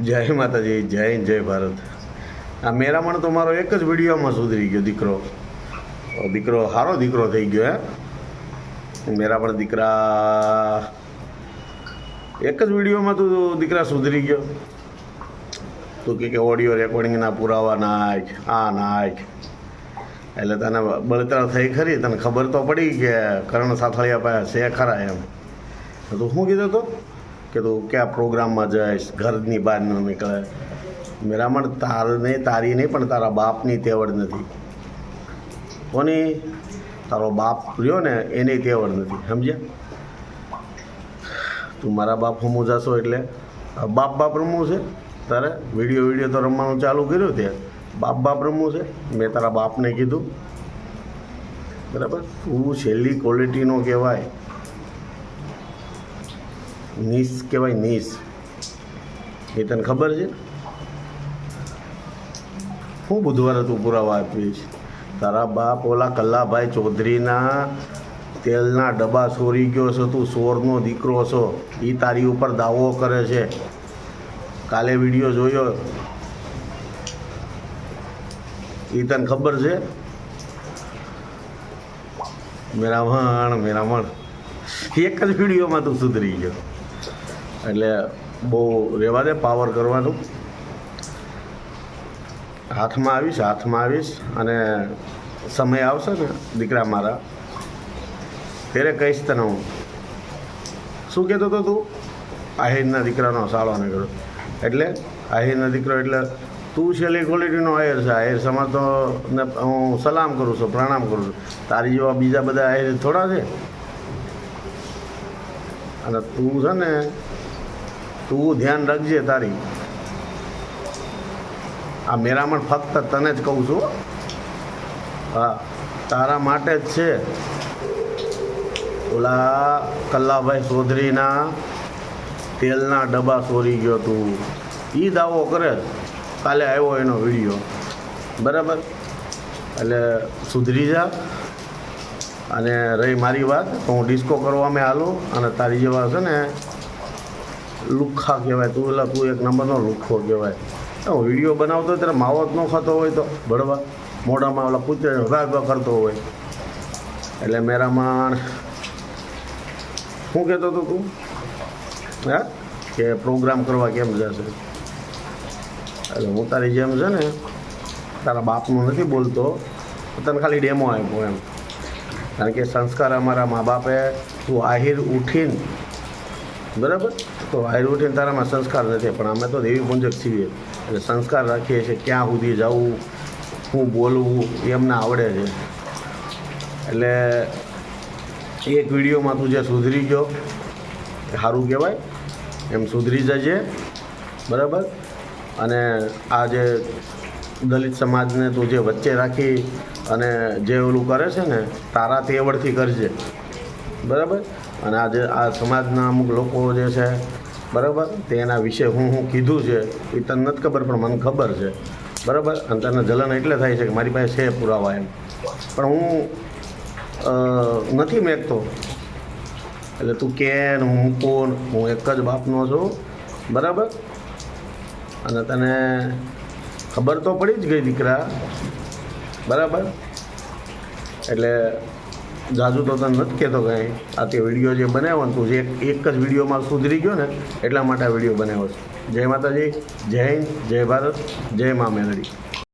જય માતાજી, જય હિન્દ જય ભારત. આ મેરામણ તો મારો એક જ વિડીયોમાં સુધરી ગયો, દીકરો. દીકરો સારો દીકરો થઈ ગયો, હે. મેરામણ દીકરા એક જ વિડીયોમાં તું દીકરા સુધરી ગયો. તું કે ઓડિયો રેકોર્ડિંગના પુરાવા નાખ, આ નાખ. એટલે તને બળતરા થઈ ખરી, તને ખબર તો પડી કે કરણ સાથળિયા પાસે છે ખરા એમ. તો શું કીધું તો? કે તું કયા પ્રોગ્રામમાં જઈશ? ઘરની બહાર ન નીકળે. મેરામણ તારને તારી નહીં પણ તારા બાપની તેવડ નથી. કોની? તારો બાપ રહ્યો ને, એની તેવડ નથી. સમજ્યા? તું મારા બાપ હમું જશો એટલે? બાપ બાપ રમવું છે? તારે વીડિયો વીડિયો તો રમવાનું ચાલુ કર્યું તે. બાપ બાપ રમવું છે? મેં તારા બાપને કીધું. બરાબર? તું છેલ્લી ક્વોલિટીનો કહેવાય. નીસ કહેવાય નીસ. એ તને ખબર છે? હું બુધવારે તું પુરાવા આપીશ. તારા બાપ ઓલા કલ્લાભાઈ ચૌધરીના તેલના ડબ્બા ચોરી ગયો છો, તું સોરનો દીકરો છો. એ તારી ઉપર દાવો કરે છે. કાલે વીડિયો જોયો. એ તને ખબર છે? મેરામણ મેરામણ. એક જ વિડીયોમાં તું સુધરી ગયો. એટલે બહુ રહેવા દે પાવર કરવાનું. હાથમાં આવીશ હાથમાં આવીશ અને સમય આવશે ને, દીકરા મારા. ત્યારે કહીશ તને હું. શું કહેતો હતો તું? આહિરના દીકરાનો સાળો નીકળ્યો. એટલે આહિરના દીકરો એટલે તું છેલ્લી ક્વોલિટીનો આહિર છે. આહિર સમાજ તો ને હું સલામ કરું છું, પ્રણામ કરું છું. તારી જેવા બીજા બધા આહિર થોડા છે? અને તું છે ને તું ધ્યાન રાખજે તારી. આ મેરામણ ફક્ત તને જ કહું છું. હા, તારા માટે જ છે. ઓલા કલ્લાભાઈ ચૌધરીના તેલના ડબ્બા ચોરી ગયો તું. એ દાવો કરે. કાલે આવ્યો એનો વીડિયો. બરાબર? એટલે સુધરી જા. અને રહી મારી વાત. તો હું ડિસ્કો કરવા મેં હાલું અને તારી જેવા છે ને લુખ્ખા કહેવાય તું એટલે તું એક નંબરનો લુખ્ખો કહેવાય. હું વીડિયો બનાવતો ત્યારે માવો જ ન ખાતો હોય તો બળવા મોઢામાં ઓલા પૂછે વાગ કરતો હોય. એટલે મેરામાં શું કહેતો હતો તું? હે? કે પ્રોગ્રામ કરવા કેમ જશે? એટલે હું તારી જેમ છે ને, તારા બાપનું નથી બોલતો, તને ખાલી ડેમો આપ્યો એમ. કારણ કે સંસ્કાર અમારા મા બાપે તું આહિર ઉઠીને બરાબર? તો ઉઠીને તારામાં સંસ્કાર નથી, પણ અમે તો દેવી પૂંજક છીએ. એટલે સંસ્કાર રાખીએ છીએ, ક્યાં સુધી જવું શું બોલવું, એમને આવડે છે. એટલે એક વિડીયોમાં તું જે સુધરી ગયો સારું કહેવાય, એમ સુધરી જજે, બરાબર? અને આ જે દલિત સમાજને તું જે વચ્ચે રાખી અને જે ઓલું કરે છે ને તારા તેવડથી કરજે. બરાબર? અને આ જે આ સમાજના અમુક લોકો જે છે, બરાબર? તેના વિશે હું હું કીધું છે, એ તને નથી ખબર, પણ મને ખબર છે. બરાબર? અને તને જલન એટલે થાય છે કે મારી પાસે છે પુરાવા એમ. પણ હું નથી મેકતો. એટલે તું કે ને હું કોણ હું એક જ બાપનો છું. બરાબર? અને તને ખબર તો પડી જ ગઈ દીકરા. બરાબર? એટલે જાજુ તો તને નથી કહેતો કંઈ આ તે વીડિયો જે બનાવ્યો ને તું જે એક જ વિડીયોમાં સુધરી ગયો ને, એટલા માટે આ વીડિયો બનાવ્યો છે. જય માતાજી, જય હિન્દ, જય ભારત, જય મા મેલડી.